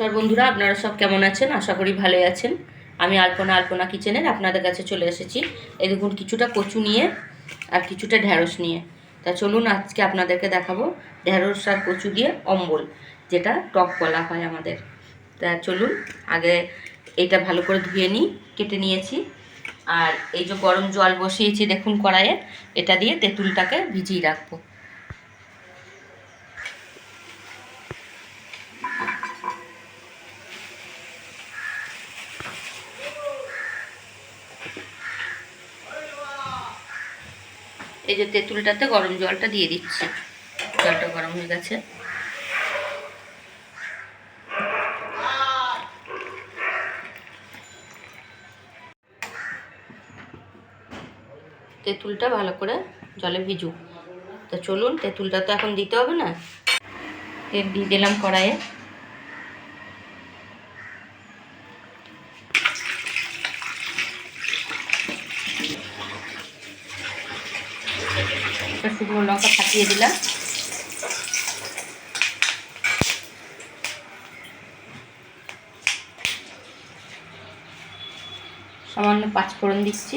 নমস্কার বন্ধুরা, আপনারা সব কেমন আছেন? আশা করি ভালোই আছেন। আমি আলপনা আলপনা কিচেনের আপনাদের কাছে চলে এসেছি। এই দেখুন, কিছুটা কচু নিয়ে আর কিছুটা ঢ্যাঁড়স নিয়ে। তা চলুন, আজকে আপনাদেরকে দেখাবো ঢ্যাঁড়স আর কচু দিয়ে অম্বল, যেটা টক বলা হয় আমাদের। তা চলুন, আগে এটা ভালো করে ধুয়ে নিই, কেটে নিয়েছি। আর এই যে গরম জল বসিয়েছি দেখুন কড়াইয়ে, এটা দিয়ে তেঁতুলটাকে ভিজিয়ে রাখব। এই যে তেঁতুলটাতে গরম জলটা দিয়ে দিচ্ছি। জলটা গরম হয়ে গেছে। তেঁতুলটা ভালো করে জলে ভিজুক তো চলুন, তেঁতুলটা তো এখন দিতে হবে না? তেল দিয়ে দিলাম কড়াইয়ে। একটা শুকনো লঙ্কা ফাটিয়ে দিলাম। সামান্য পাঁচফোড়ন দিচ্ছি।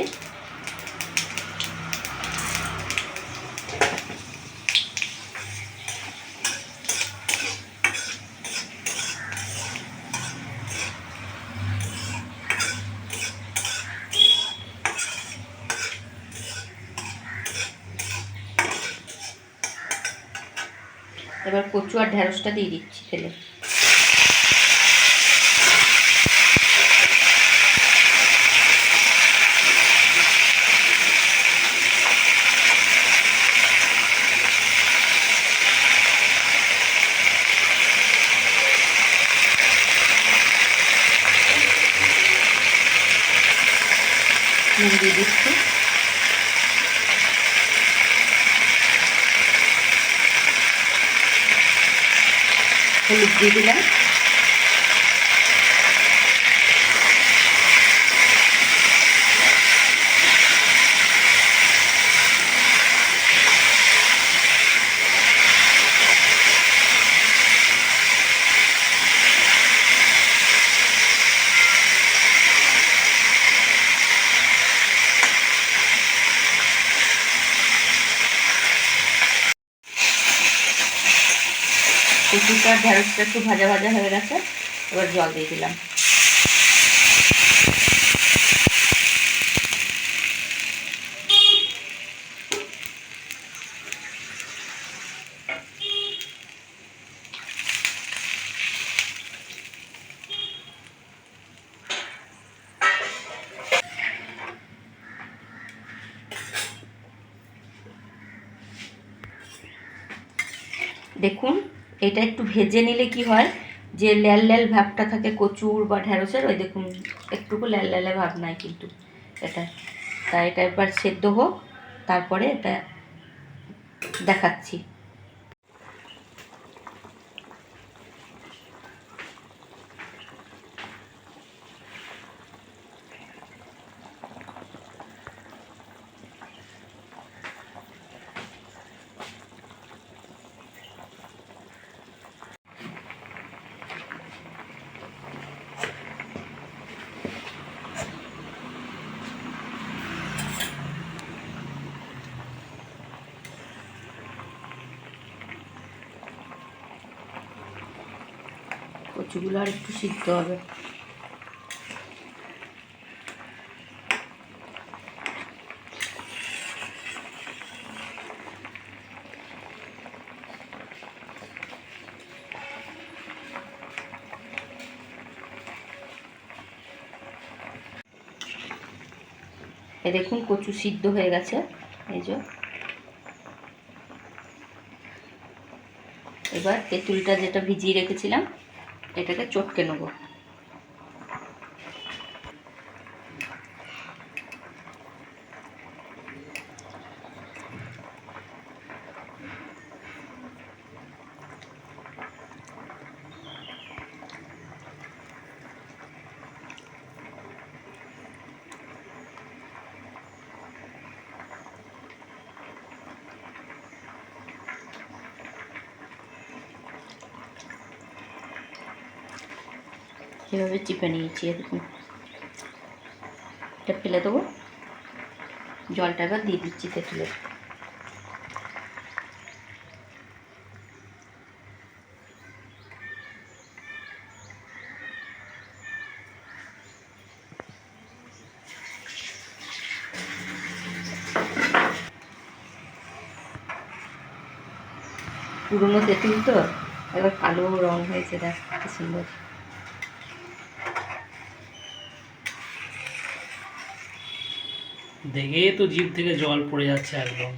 এবার কচু আর ঢ্যাঁড়সটা দিয়ে দিচ্ছি তেলে। নুন দিয়ে দিচ্ছি। হলুদ দিয়ে দিলাম। কচুটা ঢেঁড়সটা একটু ভাজা ভাজা হয়ে গেছে এবার জল দিয়ে দিলাম। দেখুন এটা একটু ভেজে নিলে কি হয়? যে ল্যাল ল্যাল ভাবটা থাকে কচুর বা ঢ্যাঁড়সের ওই দেখুন, একটুকু ল্যাল ল্যালে ভাব নাই কিন্তু এটা। তাই এটা একবার সেদ্ধ হোক, তারপরে এটা দেখাচ্ছি। কচুগুলো আর একটু সিদ্ধ হবে। এ দেখুন কচু সিদ্ধ হয়ে গেছে, এই যে। এবার তেঁতুলটা যেটা ভিজিয়ে রেখেছিলাম এটাকে চটকে নেব। এভাবে চিপে নিয়েছি এরকম এটা ফেলে দেবো জলটা এবার দিয়ে দিচ্ছি তেঁতুলের পুরনো তেঁতুল তো এবার কালো রং হয়েছে দেখ কি সুন্দর দেখে তো জিভ থেকে জল পড়ে যাচ্ছে একদম।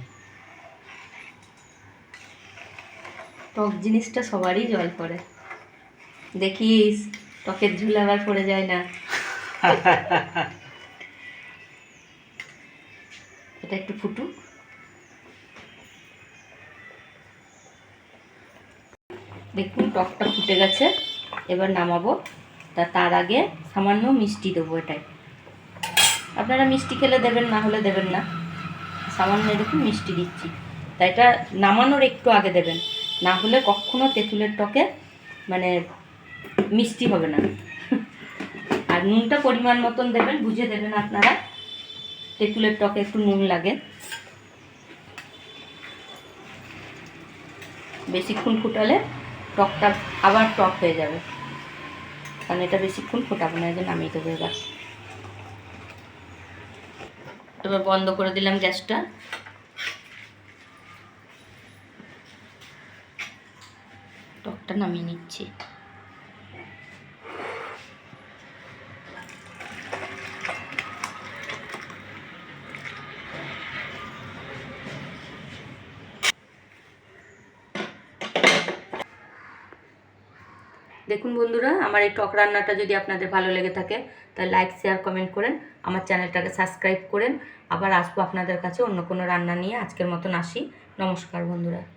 টক জিনিসটা সবারই জল পড়ে। দেখিস, টকের ঝুল আবার পড়ে যায় না। এটা একটু ফুটুক। দেখুন, টকটা ফুটে গেছে। এবার নামাবো। তা তার আগে সামান্য মিষ্টি দেবো এটাই। আপনারা মিষ্টি খেলে দেবেন, না হলে দেবেন না। সামান্য দেখুন মিষ্টি দিচ্ছি। তাই এটা নামানোর একটু আগে দেবেন। না হলে কখনো তেঁতুলের টকে মানে মিষ্টি হবে না। আর নুনটা পরিমাণ মতন দেবেন, বুঝে দেবেন আপনারা। তেঁতুলের টকে একটু নুন লাগে। বেশিক্ষণ ফুটালে টকটা আবার টক হয়ে যাবে। কারণ এটা বেশিক্ষণ ফোটাবো না, এই জন্য নামিয়ে দেবো এবার। এবার বন্ধ করে দিলাম গ্যাসটা। টকটা নামিয়ে নিচ্ছি। দেখুন বন্ধুরা, আমার এই টক রান্নাটা যদি আপনাদের ভালো লেগে থাকে, তাহলে লাইক শেয়ার কমেন্ট করেন, আমার চ্যানেলটাকে সাবস্ক্রাইব করেন। আবার আসব আপনাদের কাছে অন্য কোনো রান্না নিয়ে। আজকের মতন আসি। নমস্কার বন্ধুরা।